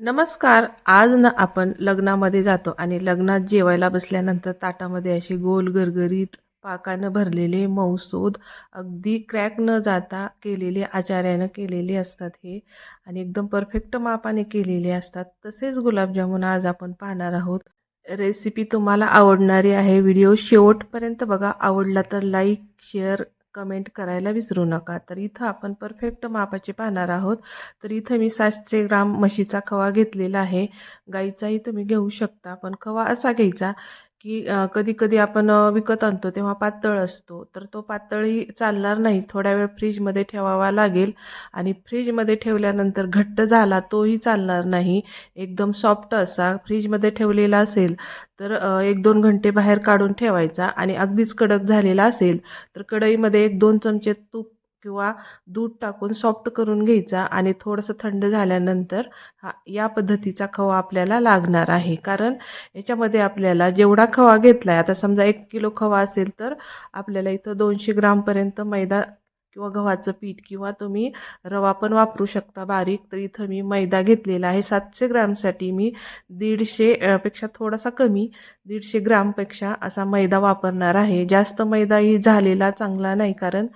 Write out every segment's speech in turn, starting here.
नमस्कार आज ना आपण लग्नामध्ये जातो आणि लग्नात जेवायला बसल्यानंतर ताटामध्ये असे गोल गरगरीत पाकानं भरलेले मौसूद अगदी क्रॅक न जाता केलेले आचार्यानं केलेले असतात हे आणि एकदम परफेक्ट मापाने केलेले असतात. तसेच गुलाबजामुन आज आपण पाहणार आहोत. रेसिपी तुम्हाला आवडणारी आहे व्हिडिओ शेवटपर्यंत बघा. आवडला तर लाईक शेअर कमेंट करायला विसरू नका. तर इथं आपण परफेक्ट मापाचे पाहणार आहोत. तर इथं मी सातशे ग्राम म्हशीचा खवा घेतलेला आहे. गाईचाही तुम्ही घेऊ शकता पण खवा असा घ्यायचा की कधी कधी आपण विकत आणतो तेव्हा पातळ असतो. तर तो पातळही चालणार नाही. थोड्या वेळ फ्रीजमध्ये ठेवावा लागेल आणि फ्रीजमध्ये ठेवल्यानंतर घट्ट झाला तोही चालणार नाही. एकदम सॉफ्ट असा फ्रीजमध्ये ठेवलेला असेल तर एक दोन घंटे बाहेर काढून ठेवायचा आणि अगदीच कडक झालेला असेल तर कढईमध्ये एक दोन चमचे तूप किंवा दूध टाकून सॉफ्ट करून घ्यायचा आणि थोडंसं थंड झाल्यानंतर हा या पद्धतीचा खवा आपल्याला लागणार आहे. कारण याच्यामध्ये आपल्याला जेवढा खवा घेतला आहे आता समजा एक किलो खवा असेल तर आपल्याला इथं दोनशे ग्रामपर्यंत मैदा किंवा गव्हाचं पीठ किंवा तुम्ही रवा पण वापरू शकता बारीक. तर इथं मी मैदा घेतलेला आहे. सातशे ग्रॅमसाठी मी दीडशे पेक्षा थोडासा कमी दीडशे ग्रामपेक्षा असा मैदा वापरणार आहे. जास्त मैदाही झालेला चांगला नाही. कारण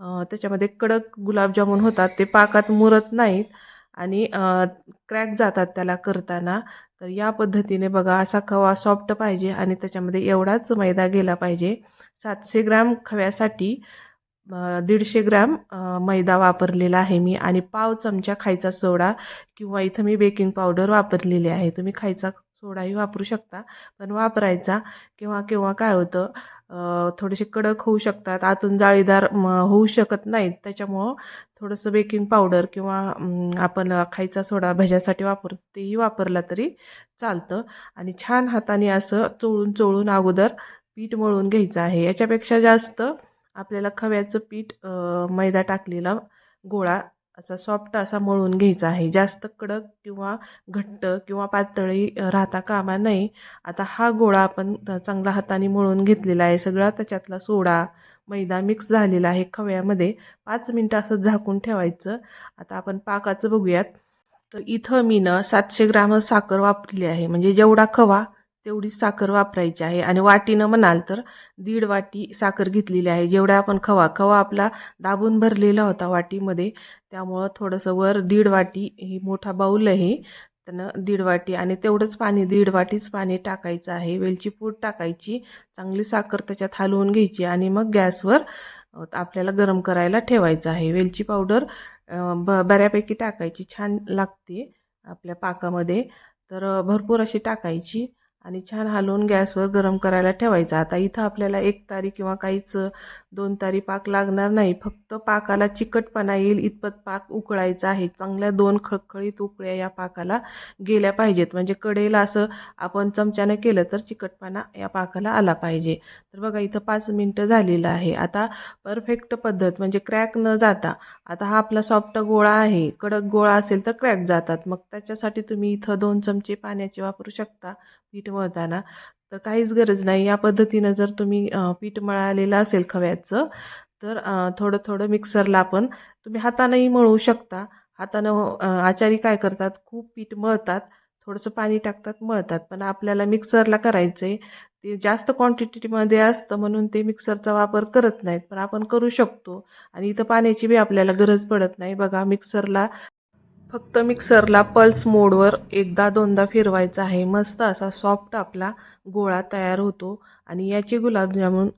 त्याच्यामध्ये कडक गुलाबजामुन होतात ते पाकात मुरत नाहीत आणि क्रॅक जातात त्याला करताना. तर या पद्धतीने बघा असा खवा सॉफ्ट पाहिजे आणि त्याच्यामध्ये एवढाच मैदा गेला पाहिजे. सातशे ग्रॅम खव्यासाठी दीडशे ग्रॅम मैदा वापरलेला आहे मी आणि पाव चमचा खायचा सोडा किंवा इथं मी बेकिंग पावडर वापरलेली आहे. तुम्ही खायचा सोडाही वापरू शकता पण वापरायचा. किंवा किंवा काय होतं थोडेसे कडक होऊ शकतात. आतून जाळीदार म, होऊ शकत नाहीत. त्याच्यामुळं थोडंसं बेकिंग पावडर किंवा आपण खायचा सोडा भज्यासाठी वापर तेही वापरला तरी चालतं. आणि छान हाताने असं चोळून चोळून अगोदर पीठ मळून घ्यायचं आहे. याच्यापेक्षा जास्त आपल्याला खव्याचं पीठ मैदा टाकलेला गोळा असा सॉफ्ट असा मळून घ्यायचा आहे. जास्त कडक किंवा घट्ट किंवा पातळी राहता कामा नाही. आता हा गोळा आपण चांगला हाताने मळून घेतलेला आहे. सगळा त्याच्यातला सोडा मैदा मिक्स झालेला आहे खव्यामध्ये. पाच मिनटं असं झाकून ठेवायचं. आता आपण पाकाचं बघूयात. तर इथं मी ना सातशे ग्राम साखर वापरली आहे. म्हणजे जेवढा खवा तेवढी साखर वापरायची आहे. आणि वाटीनं म्हणाल तर दीड वाटी साखर घेतलेली आहे. जेवढा आपण खवा खवा आपला दाबून भरलेला होता वाटीमध्ये त्यामुळं थोडंसं वर दीड वाटी ही मोठा बाऊल आहे त्यानं दीड वाटी आणि तेवढंच पाणी दीड वाटीच पाणी टाकायचं आहे. वेलची पूड टाकायची चांगली साखर त्याच्यात हलवून घ्यायची आणि मग गॅसवर आपल्याला गरम करायला ठेवायचं आहे. वेलची पावडर ब बऱ्यापैकी टाकायची छान लागते आपल्या पाकामध्ये. तर भरपूर अशी टाकायची. आणि छान हलवून गॅसवर गरम करायला ठेवायचं. आता इथं आपल्याला एक तारी किंवा काहीच दोन तारी पाक लागणार नाही. फक्त पाकाला चिकटपणा येईल इतपत पाक उकळायचा आहे. चांगल्या दोन खळखळीत उकळ्या या पाकाला गेल्या पाहिजेत. म्हणजे कडेला असं आपण चमच्यानं केलं तर चिकटपणा या पाकाला आला पाहिजे. तर बघा इथं पाच मिनटं झालेलं आहे. आता परफेक्ट पद्धत म्हणजे क्रॅक न जाता आता हा आपला सॉफ्ट गोळा आहे कडक गोळा असेल तर क्रॅक जातात. मग त्याच्यासाठी तुम्ही इथं दोन चमचे पाण्याचे वापरू शकता. पीठ मळताना तर काहीच गरज नाही. या पद्धतीनं जर तुम्ही पीठ मळालेलं असेल खव्याचं तर थोडं थोडं मिक्सरला आपण तुम्ही हातानंही मळू शकता. हातानं आचारी काय करतात खूप पीठ मळतात थोडंसं पाणी टाकतात मळतात. पण आपल्याला मिक्सरला करायचं आहे ते जास्त क्वांटिटीमध्ये असतं म्हणून ते मिक्सरचा वापर करत नाहीत. पण आपण करू शकतो. आणि इथं पाण्याची बी आपल्याला गरज पडत नाही. बघा मिक्सरला फक्त मिक्सरला पल्स मोडवर एकदा दोनदा फिरवायचा आहे. मस्त असा सॉफ्ट आपला गोळा तयार होतो आणि याचे गुलाबजामुन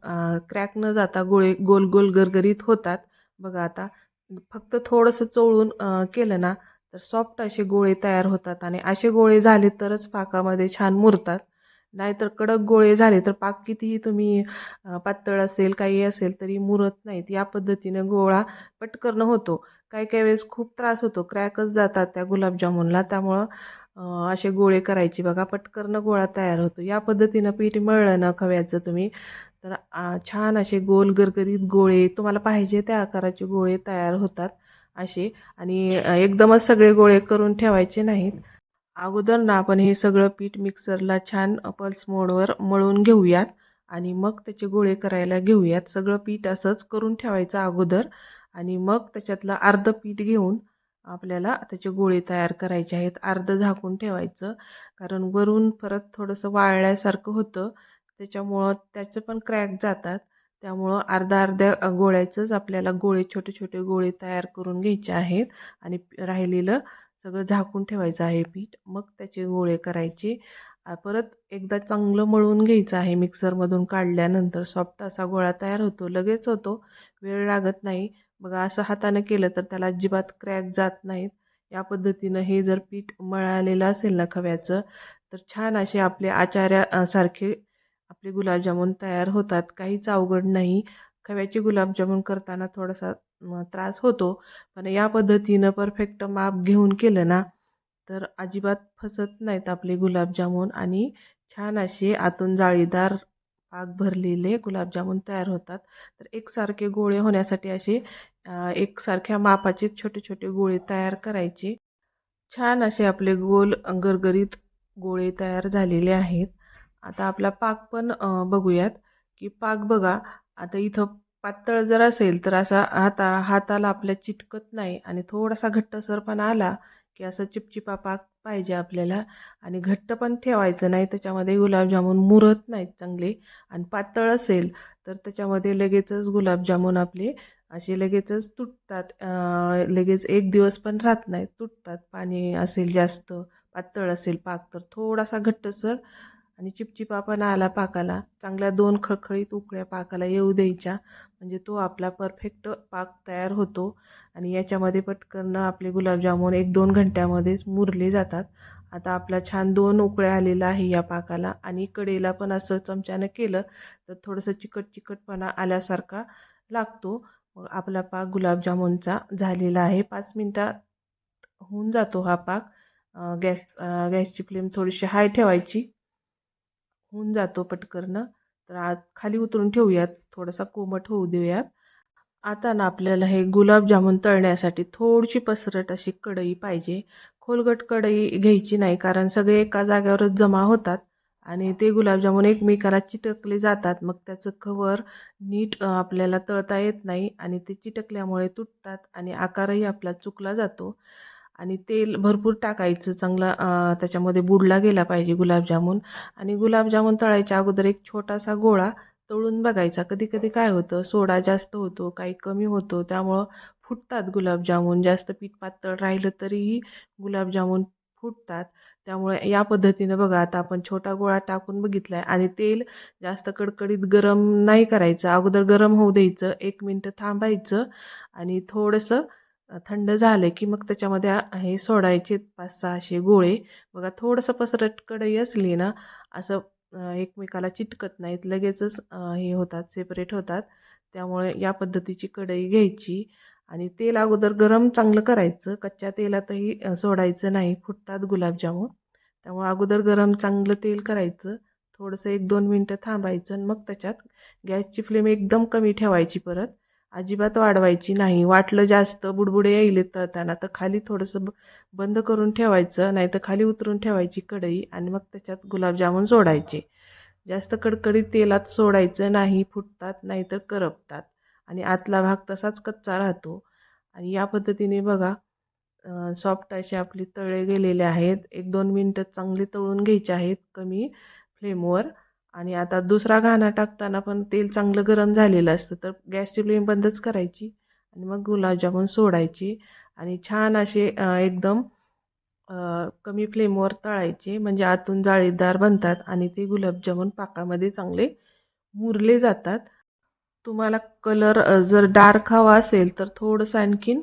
क्रॅक न जाता गोळे गोल गोल गरगरीत होतात. बघा आता फक्त थोडंसं चोळून केलं ना तर सॉफ्ट असे गोळे तयार होतात आणि असे गोळे झाले तरच पाकामध्ये छान मुरतात. नाहीतर कडक गोळे झाले तर पाक कितीही तुम्ही पातळ असेल काही असेल तरी मुरत नाहीत. या पद्धतीनं गोळा पटकन होतो. काही काही वेळेस खूप त्रास होतो. क्रॅकच जातात त्या गुलाबजामुनला. त्यामुळं असे गोळे करायचे. बघा पटकन गोळा तयार होतो. या पद्धतीनं पीठ मळलं ना खव्याचं तुम्ही तर छान असे गोल गरगरीत गोळे तुम्हाला पाहिजे त्या आकाराचे गोळे तयार होतात असे. आणि एकदमच सगळे गोळे करून ठेवायचे नाहीत. अगोदर ना आपण हे सगळं पीठ मिक्सरला छान पल्स मोडवर मळून घेऊयात आणि मग त्याचे गोळे करायला घेऊयात. सगळं पीठ असंच करून ठेवायचं अगोदर आणि मग त्याच्यातलं अर्ध पीठ घेऊन आपल्याला त्याचे गोळे तयार करायचे आहेत. अर्धं झाकून ठेवायचं कारण वरून परत थोडंसं वाळल्यासारखं होतं. त्याच्यामुळं त्याचे पण क्रॅक जातात. त्यामुळं अर्ध्या अर्ध्या गोळ्याचंच आपल्याला गोळे छोटे छोटे गोळे तयार करून घ्यायचे आहेत आणि राहिलेलं सगळं झाकून ठेवायचं आहे पीठ. मग त्याचे गोळे करायचे. परत एकदा चांगलं मळून घ्यायचं आहे मिक्सरमधून काढल्यानंतर. सॉफ्ट असा गोळा तयार होतो. लगेच होतो. वेळ लागत नाही. बघा असं हातानं केलं तर त्याला अजिबात क्रॅक जात नाहीत. या पद्धतीनं हे जर पीठ मळालेलं असेल ना खव्याचं तर छान असे आपले आचार्यासारखे आपले गुलाबजामुन तयार होतात. काहीच अवघड नाही. खव्याचे गुलाबजामुन करताना थोडासा त्रास होतो. पण या पद्धतीनं परफेक्ट माप घेऊन केलं ना तर अजिबात फसत नाहीत आपले गुलाबजामून आणि छान असे आतून जाळीदार पाक भरलेले गुलाबजामून तयार होतात. तर एकसारखे गोळे होण्यासाठी असे एकसारख्या मापाचे छोटे छोटे गोळे तयार करायचे. छान असे आपले गोल गरगरीत गोळे तयार झालेले आहेत. आता आपला पाक पण बघूयात की पाक बघा. आता इथं पातळ जर असेल तर असा हाता हाताला आपल्या चिटकत नाही आणि थोडासा घट्टसरपणा आला की असं चिपचिपा पाक पाहिजे आपल्याला आणि घट्ट पण ठेवायचं नाही. त्याच्यामध्ये गुलाबजामुन मुरत नाहीत चांगले आणि पातळ असेल तर त्याच्यामध्ये लगेचच गुलाबजामुन आपले असे लगेचच तुटतात. लगेच एक दिवस पण राहत नाहीत तुटतात. पाणी असेल जास्त पातळ असेल पाक तर थोडासा घट्टसर आणि चिपचिपापणा आला पाकाला चांगल्या दोन खळखळीत उकळ्या पाकाला येऊ द्यायच्या. म्हणजे तो आपला परफेक्ट पाक तयार होतो. आणि याच्यामध्ये पटकन आपले गुलाबजामुन एक दोन घंट्यामध्येच मुरले जातात. आता आपला छान दोन उकळ्या आलेला आहे या पाकाला. आणि कडेला पण असं चमच्यानं केलं तर थोडंसं चिकट चिकटपणा आल्यासारखा लागतो. मग आपला पाक गुलाबजामुनचा झालेला आहे. पाच मिनटात होऊन जातो हा पाक. गॅस गॅसची फ्लेम थोडीशी हाय ठेवायची. होऊन जातो पटकरनं तर आत खाली उतरून ठेवूयात. थोडासा कोमट होऊ देऊयात. आता ना आपल्याला हे गुलाबजामुन तळण्यासाठी थोडीशी पसरट अशी कढई पाहिजे. खोलगट कढई घ्यायची नाही कारण सगळे एका जाग्यावरच जमा होतात आणि ते गुलाबजामुन एकमेकाला चिटकले जातात. मग त्याचं कवर नीट आपल्याला तळता येत नाही आणि ते चिटकल्यामुळे तुटतात आणि आकारही आपला चुकला जातो. आणि तेल भरपूर टाकायचं चांगला त्याच्यामध्ये बुडला गेला पाहिजे गुलाबजामून. आणि गुलाबजामुन तळायच्या अगोदर एक छोटासा गोळा तळून बघायचा. कधी कधी काय होतं सोडा जास्त होतो काही कमी होतो त्यामुळं फुटतात गुलाबजामुन. जास्त पीठ पातळ राहिलं तरीही गुलाबजामून फुटतात. त्यामुळे या पद्धतीनं बघा आता आपण छोटा गोळा टाकून बघितला आहे आणि तेल जास्त कडकडीत गरम नाही करायचं. अगोदर गरम होऊ द्यायचं एक मिनटं थांबायचं आणि थोडंसं थंड झालं की मग त्याच्यामध्ये हे सोडायचे पाच सहा असे गोळे. बघा थोडंसं पसरट कढई असली ना असं एकमेकाला चिटकत नाहीत. लगेचच हे होतात सेपरेट होतात. त्यामुळे या पद्धतीची कढई घ्यायची आणि तेल अगोदर गरम चांगलं करायचं. कच्च्या तेलातही सोडायचं नाही. फुटतात गुलाबजामुन. त्यामुळे अगोदर गरम चांगलं तेल करायचं. थोडंसं एक दोन मिनटं थांबायचं आणि मग त्याच्यात गॅसची फ्लेम एकदम कमी ठेवायची परत. अजिबात वाढवायची नाही. वाटलं जास्त बुडबुडे येईल तळताना तर खाली थोडंसं ब बंद करून ठेवायचं नाही तर खाली उतरून ठेवायची कढई आणि मग त्याच्यात गुलाबजामुन सोडायचे. जास्त कडकडीत तेलात सोडायचं नाही फुटतात नाहीतर करपतात. आणि आतला भाग तसाच कच्चा राहतो. आणि या पद्धतीने बघा सॉफ्ट असे आपले तळे गेलेले आहेत. एक दोन मिनटं चांगले तळून घ्यायचे आहेत कमी फ्लेमवर. आणि आता दुसरा घाणा टाकताना पण तेल चांगलं गरम झालेलं असतं तर गॅसची फ्लेम बंदच करायची आणि मग गुलाबजामुन सोडायची आणि छान असे एकदम कमी फ्लेमवर तळायचे म्हणजे आतून जाळीदार बनतात आणि ते गुलाबजामुन पाकामध्ये चांगले मुरले जातात. तुम्हाला कलर जर डार्क हवा असेल तर थोडंसं आणखीन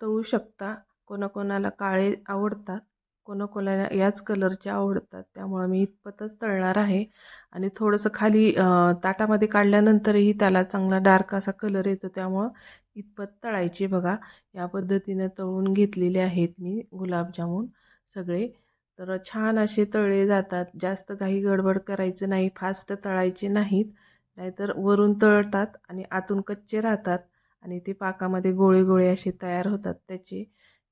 तळू शकता. कोणाकोणाला काळे आवडतात. कोणाकोणाला याच कलरच्या आवडतात त्यामुळं मी इतपतच तळणार आहे. आणि थोडंसं खाली ताटामध्ये काढल्यानंतरही त्याला चांगला डार्क असा कलर येतो त्यामुळं इतपत तळायचे बघा. या पद्धतीने तळून घेतलेले आहेत मी गुलाबजामून सगळे. तर छान असे तळले जातात. जास्त काही गडबड करायचं नाही फास्ट तळायचे नाहीत. नाहीतर वरून तळतात आणि आतून कच्चे राहतात आणि ते पाकामध्ये गोळे गोळे असे तयार होतात त्याचे.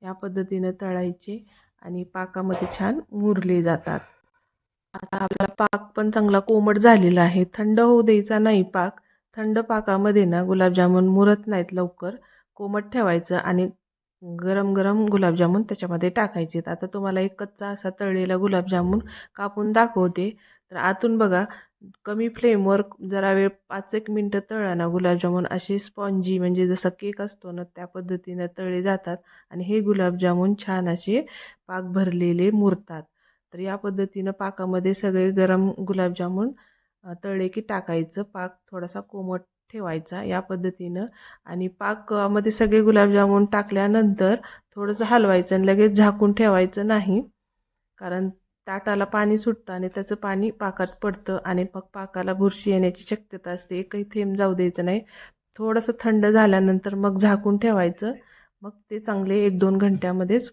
या पद्धतीनं तळायचे. आणि पाकामध्ये छान मुरले जातात. आता आपला पाक पण चांगला कोमट झालेला आहे. थंड होऊ द्यायचा नाही पाक. थंड पाकामध्ये ना गुलाबजामुन मुरत नाहीत लवकर. कोमट ठेवायचं आणि गरम गरम गुलाबजामुन त्याच्यामध्ये टाकायचे. आता तुम्हाला एक कच्चा असा तळलेला गुलाबजामुन कापून दाखवते. तर आतून बघा कमी फ्लेमवर जरा वेळ पाच एक मिनटं तळला ना गुलाबजामून. असे स्पॉन्जी म्हणजे जसं केक असतो ना त्या पद्धतीनं तळले जातात. आणि हे गुलाबजामून छान असे पाक भरलेले मुरतात. तर या पद्धतीनं पाकामध्ये सगळे गरम गुलाबजामून तळले की टाकायचं. पाक थोडासा कोमट ठेवायचा या पद्धतीनं. आणि पाकमध्ये सगळे गुलाबजामून टाकल्यानंतर थोडंसं हलवायचं आणि लगेच झाकून ठेवायचं नाही. कारण ताटाला पाणी सुटतं आणि त्याचं पाणी पाकात पडतं आणि मग पाकाला बुरशी येण्याची शक्यता असते. एकही थेंब जाऊ द्यायचं नाही. थोडंसं थंड झाल्यानंतर मग झाकून ठेवायचं. मग ते चांगले एक दोन घंट्यामध्येच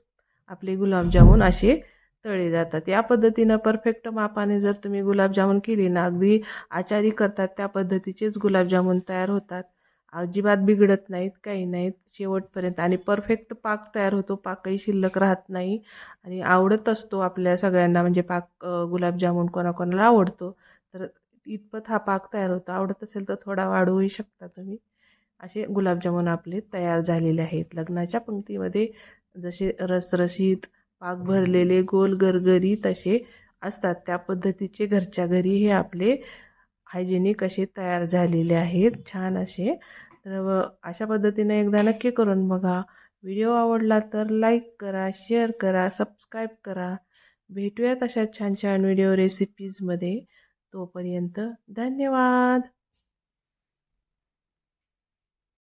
आपले गुलाबजामून असे तळे जातात. या पद्धतीनं परफेक्ट मापाने जर तुम्ही गुलाबजामून केली ना अगदी आचारी करतात त्या पद्धतीचेच गुलाबजामून तयार होतात. अजिबात बिघडत नाहीत काही नाहीत. शेवटपर्यंत आणि परफेक्ट पाक तयार होतो. पाकही शिल्लक राहत नाही आणि आवडत असतो आपल्या सगळ्यांना. म्हणजे पाक गुलाबजामुन कोणाकोणाला आवडतो. तर इतपत हा पाक तयार होतो. आवडत असेल तर थोडा वाढवूही शकता तुम्ही. असे गुलाबजामुन आपले तयार झालेले आहेत. लग्नाच्या पंक्तीमध्ये जसे रसरशीत पाक भरलेले गोल गरगरी तसे असतात. त्या पद्धतीचे घरच्या घरी हे आपले हायजेनिक असे तयार झालेले आहेत. छान असे. तर व अशा पद्धतीने एकदा नक्की करून बघा. व्हिडिओ आवडला तर लाईक करा शेअर करा सबस्क्राईब करा. भेटूयात अशा छान छान व्हिडिओ रेसिपीजमध्ये. तोपर्यंत धन्यवाद.